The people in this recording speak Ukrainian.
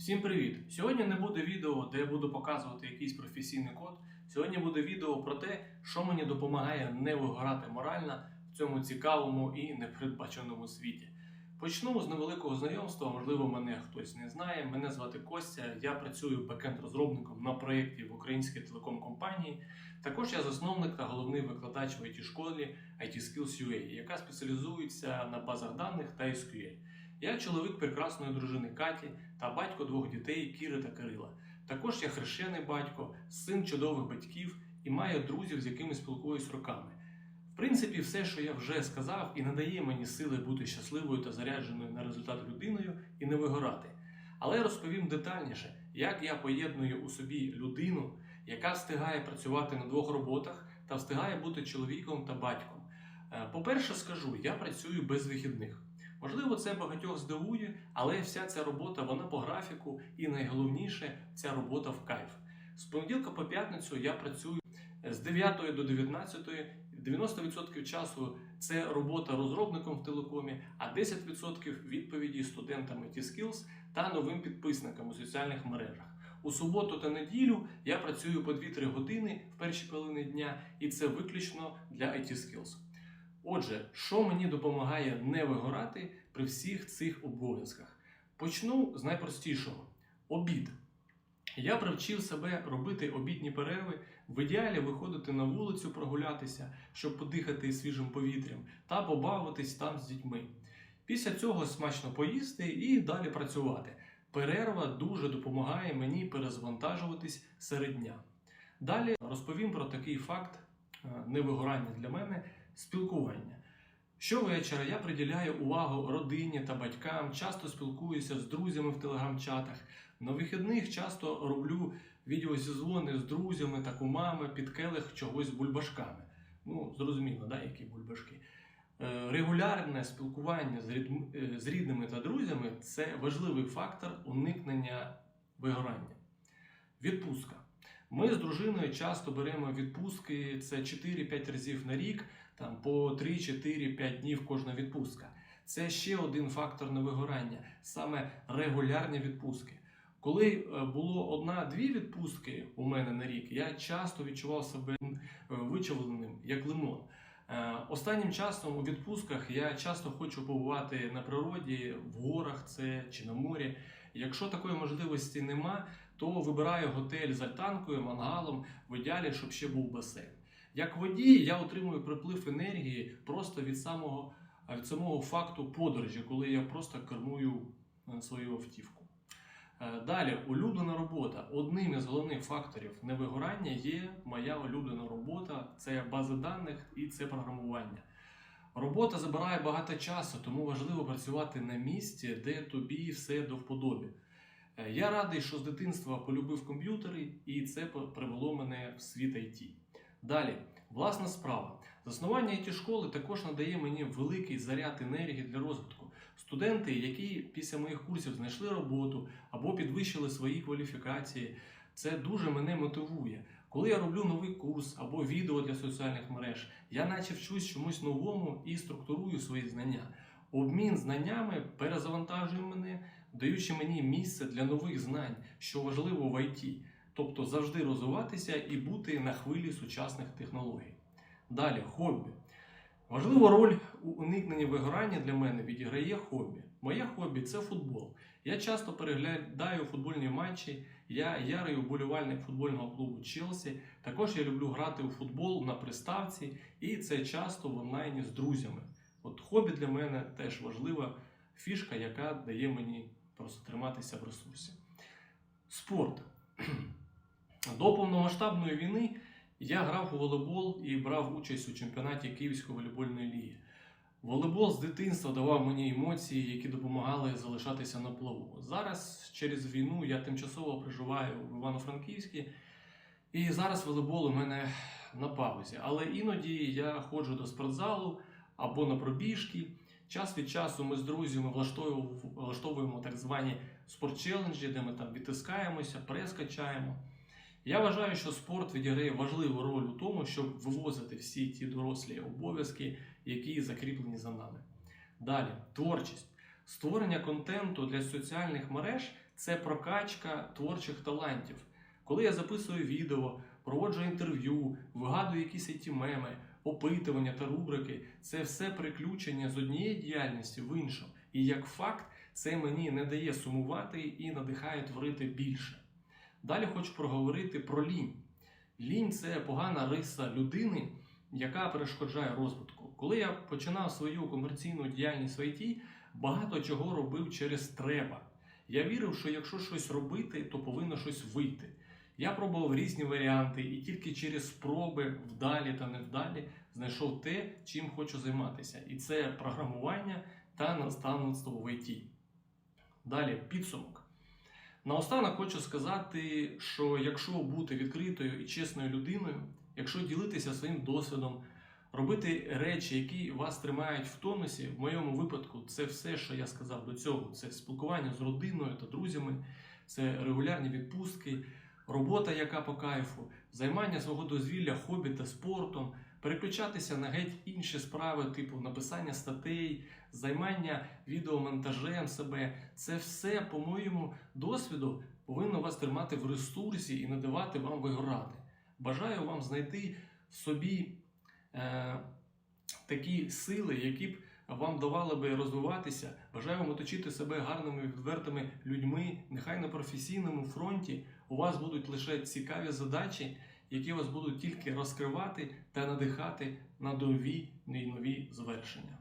Всім привіт! Сьогодні не буде відео, де я буду показувати якийсь професійний код. Сьогодні буде відео про те, що мені допомагає не вигорати морально в цьому цікавому і непередбаченому світі. Почну з невеликого знайомства, можливо, мене хтось не знає. Мене звати Костя. Я працюю бекенд-розробником на проєкті в українській телеком-компанії. Також я засновник та головний викладач в it школі IT Skills UA, яка спеціалізується на базах даних та SQL. Я чоловік прекрасної дружини Каті та батько двох дітей Кіри та Кирила. Також я хрещений батько, син чудових батьків і маю друзів, з якими спілкуюсь роками. В принципі, все, що я вже сказав, і надає мені сили бути щасливою та зарядженою на результат людиною і не вигорати. Але розповім детальніше, як я поєдную у собі людину, яка встигає працювати на двох роботах та встигає бути чоловіком та батьком. Е, По-перше, скажу, я працюю без вихідних. Можливо, це багатьох здивує, але вся ця робота вона по графіку, і найголовніше ця робота в кайф. З понеділка по п'ятницю я працюю з 9 до 19. 90% часу це робота розробником в телекомі, а 10% відповіді студентам IT Skills та новим підписникам у соціальних мережах. У суботу та неділю я працюю по 2-3 години в перші хвилини дня, і це виключно для IT Skills. Отже, що мені допомагає не вигорати при всіх цих обов'язках? Почну з найпростішого: обід. Я привчив себе робити обідні перерви, в ідеалі виходити на вулицю прогулятися, щоб подихати свіжим повітрям та побавитись там з дітьми. Після цього смачно поїсти і далі працювати. Перерва дуже допомагає мені перезвантажуватись серед дня. Далі розповім про такий факт е, невигорання для мене спілкування. Щовечора я приділяю увагу родині та батькам, часто спілкуюся з друзями в телеграм-чатах. На вихідних часто роблю відеозізвони з друзями та кумами під келих чогось бульбашками. Ну, зрозуміло, да, які бульбашки. Е, Регулярне спілкування е, з рідними та друзями це важливий фактор уникнення вигорання. Відпустка. Ми з дружиною часто беремо відпустки, це 4-5 разів на рік, там по 3-4-5 днів кожна відпустка. Це ще один фактор невигорання, саме регулярні відпустки. Коли е, було одна-дві відпустки у мене на рік, я часто відчував себе е, вичавленим, як лимон. Е, Останнім часом у відпустках я часто хочу побувати на природі, в горах це чи на морі. Якщо такої можливості нема, то вибираю готель з альтанкою, мангалом, в ідеалі, щоб ще був басейн. Як водій, я отримую приплив енергії просто від самого, від самого факту подорожі, коли я просто кермую е, свою автівку. Е, Далі, улюблена робота. Одним із головних факторів невигорання є моя улюблена робота, це бази даних і це програмування. Робота забирає багато часу, тому важливо працювати на місці, де тобі все до вподоби. Е, Я радий, що з дитинства полюбив комп'ютери, і це привело мене в світ IT. Далі, власна справа. Заснування it школи також надає мені великий заряд енергії для розвитку. Студенти, які після моїх курсів знайшли роботу або підвищили свої кваліфікації, це дуже мене мотивує. Коли я роблю новий курс або відео для соціальних мереж, я наче вчусь чомусь новому і структурую свої знання. Обмін знаннями перезавантажує мене, даючи мені місце для нових знань, що важливо в IT, тобто завжди розвиватися і бути на хвилі сучасних технологій. Далі, хобі. Важливу роль у уникненні вигорання для мене відіграє хобі. Моє хобі це футбол. Я часто переглядаю футбольні матчі. Я ярий уболівальник футбольного клубу Челсі. Також я люблю грати у футбол на приставці, і це часто в онлайні з друзями. От хобі для мене теж важлива фішка, яка дає мені просто триматися в ресурсі. Спорт. До повномасштабної війни я грав у волейбол і брав участь у чемпіонаті Київської волейбольної ліги. Волейбол з дитинства давав мені емоції, які допомагали залишатися на плаву. Зараз через війну я тимчасово проживаю в Івано-Франківській, і зараз волейбол у мене на паузі. Але іноді я ходжу до спортзалу або на пробіжки. Час від часу ми з друзями влаштовуємо, так звані спортчеленджі, де ми там відтискаємося, прес качаємо. Я вважаю, що спорт відіграє важливу роль у тому, щоб вивозити всі ті дорослі обов'язки, які закріплені за нами. Далі, творчість. Створення контенту для соціальних мереж це прокачка творчих талантів. Коли я записую відео, проводжу інтерв'ю, вигадую якісь it меми, опитування та рубрики, це все приключення з однієї діяльності в іншу. І як факт, це мені не дає сумувати і надихає творити більше. Далі хочу проговорити про лінь. Лінь це погана риса людини, яка перешкоджає розвитку. Коли я починав свою комерційну діяльність в IT, багато чого робив через треба. Я вірив, що якщо щось робити, то повинно щось вийти. Я пробував різні варіанти, і тільки через спроби вдалі та невдалі знайшов те, чим хочу займатися. І це програмування та наставництво в IT. Далі підсумок. Наостанок хочу сказати, що якщо бути відкритою і чесною людиною, якщо ділитися своїм досвідом, робити речі, які вас тримають в тонусі, в моєму випадку, це все, що я сказав до цього: це спілкування з родиною та друзями, це регулярні відпустки, робота, яка по кайфу, займання свого дозвілля, хобі та спортом, переключатися на геть інші справи, типу написання статей, займання відеомонтажем себе. Це все, по моєму досвіду, повинно вас тримати в ресурсі і не давати вам вигорати. Бажаю вам знайти в собі е, такі сили, які б вам давали би розвиватися. Бажаю вам оточити себе гарними відвертими людьми. Нехай на професійному фронті у вас будуть лише цікаві задачі, які вас будуть тільки розкривати та надихати на нові і нові звершення.